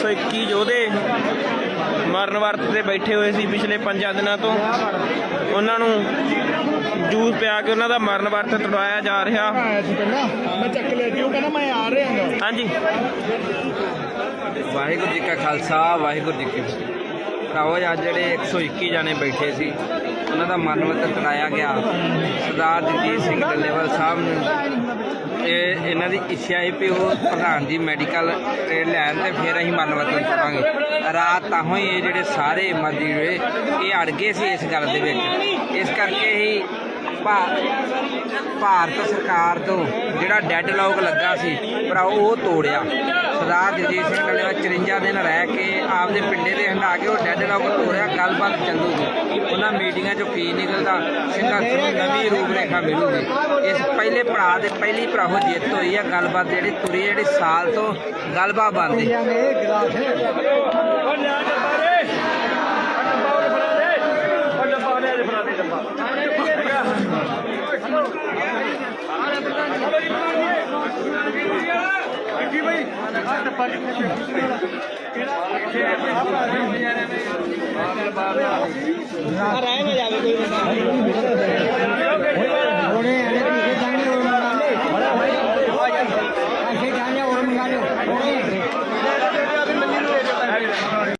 121 ਯੋਧੇ ਮਰਨ ਵਰਤ ਤੇ ਬੈਠੇ ਹੋਏ ਸੀ ਪਿਛਲੇ 5 ਦਿਨਾਂ ਤੋਂ। ਉਹਨਾਂ ਨੂੰ ਜੂਸ ਪਿਆ ਕੇ ਉਹਨਾਂ ਦਾ ਮਰਨ ਵਰਤ ਤੁੜਾਇਆ ਜਾ ਰਿਹਾ। ਮੈਂ ਚੱਕ ਲਿਆ ਸੀ ਉਹ ਕਹਿੰਦਾ ਮੈਂ ਆ ਰਿਹਾ ਹਾਂ ਹਾਂਜੀ। ਵਾਹਿਗੁਰੂ ਜੀ ਕਾ ਖਾਲਸਾ, ਵਾਹਿਗੁਰੂ ਜੀ ਕੀ ਫਤਿਹ। ਭਰਾਵੋ, ਅੱਜ ਜਿਹੜੇ 121 ਜਾਣੇ ਬੈਠੇ ਸੀ ਉਹਨਾਂ ਦਾ ਮਨਵਤ ਤੜਾਇਆ ਗਿਆ। ਸਰਦਾਰ ਜਗਜੀਤ ਸਿੰਘ ਡੱਲੇਵਾਲ ਸਾਹਿਬ ਨੂੰ ਇਹ ਇਹਨਾਂ ਦੀ ਇੱਛਾ ਹੈ ਵੀ ਉਹ ਪ੍ਰਧਾਨ ਜੀ ਮੈਡੀਕਲ ਟ੍ਰੇਡ ਲੈਣ ਤੇ ਫਿਰ ਅਸੀਂ ਮਨਵਤ ਕਰਾਂਗੇ ਰਾਤ ਤਾਂ ਹੀ ਇਹ ਜਿਹੜੇ ਸਾਰੇ ਮੰਦੀ ਇਹ ਅੜ ਗਏ ਸੀ ਇਸ ਗੱਲ ਦੇ ਵਿੱਚ। ਇਸ ਕਰਕੇ ਹੀ ਭਾ- ਭਾਰਤ ਸਰਕਾਰ ਤੋਂ ਜਿਹੜਾ ਡੈੱਡ ਲੌਕ ਲੱਗਾ ਸੀ ਪਰ ਉਹ ਤੋੜਿਆ ਸਰਦਾਰ ਜਗਜੀਤ ਸਿੰਘ ਡੱਲੇਵਾਲ 54 ਦਿਨ ਰਹਿ ਕੇ ਆਪਦੇ ਪਿੰਡੇ ਦੇ ਹੰਡਾ ਕੇ ਉਹ ਡੈੱਡ ਲੌਕ ਤੋੜਿਆ ਗੱਲਬਾਤ ਚੱਲੂਗੀ ਉਹਨਾਂ ਮੀਟਿੰਗਾਂ 'ਚੋਂ ਕੀ ਨਿਕਲਦਾ ਸੰਘਰਸ਼ ਨੂੰ ਨਵੀਂ ਰੂਪਰੇਖਾ ਮਿਲੂਗੀ ਇਸ ਪਹਿਲੇ ਪੜਾਅ ਦੇ ਪਹਿਲੀ ਭਰਾਵੋ ਜਿੱਤ ਹੋਈ ਆ ਗੱਲਬਾਤ ਜਿਹੜੀ ਤੁਰੀ ਜਿਹੜੀ ਸਾਲ ਤੋਂ ਗੱਲਬਾਤ ਬੰਦੀ ਰਹਿ ਨਾ ਜਾਵੇ